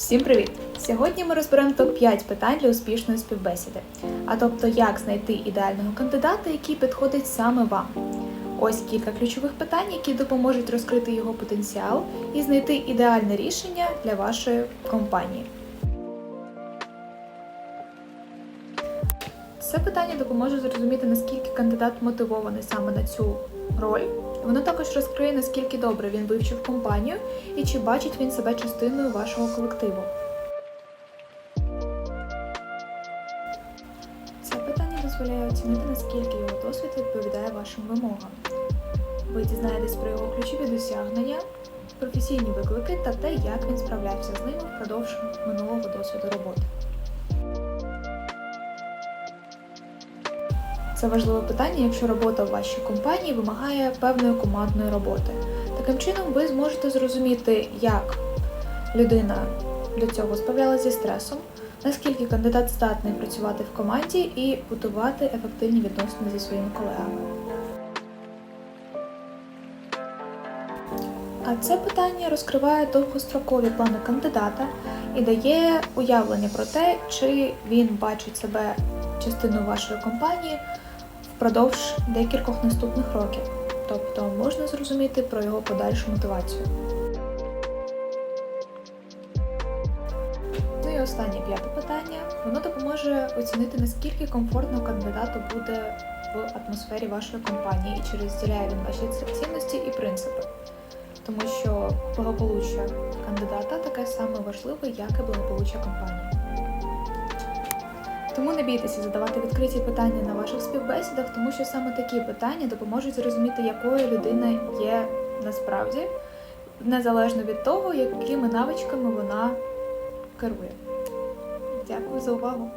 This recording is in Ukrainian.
Всім привіт! Сьогодні ми розберемо топ-5 питань для успішної співбесіди, а тобто, як знайти ідеального кандидата, який підходить саме вам. Ось кілька ключових питань, які допоможуть розкрити його потенціал і знайти ідеальне рішення для вашої компанії. Це питання допоможе зрозуміти, наскільки кандидат мотивований саме на цю роль. Воно також розкриє, наскільки добре він вивчив компанію і чи бачить він себе частиною вашого колективу. Це питання дозволяє оцінити, наскільки його досвід відповідає вашим вимогам. Ви дізнаєтесь про його ключові досягнення, професійні виклики та те, як він справлявся з ними впродовж минулого досвіду роботи. Це важливе питання, якщо робота в вашій компанії вимагає певної командної роботи. Таким чином, ви зможете зрозуміти, як людина до цього справлялася зі стресом, наскільки кандидат здатний працювати в команді і будувати ефективні відносини зі своїми колегами. А це питання розкриває довгострокові плани кандидата і дає уявлення про те, чи він бачить себе частиною вашої компанії впродовж декількох наступних років. Тобто можна зрозуміти про його подальшу мотивацію. Ну і останнє п'яте питання. Воно допоможе оцінити, наскільки комфортно кандидату буде в атмосфері вашої компанії і чи розділяє він ваші цінності і принципи. Тому що благополуччя кандидата таке саме важливе, як і благополуччя компанії. Тому не бійтеся задавати відкриті питання на ваших співбесідах, тому що саме такі питання допоможуть зрозуміти, якою людина є насправді, незалежно від того, якими навичками вона керує. Дякую за увагу!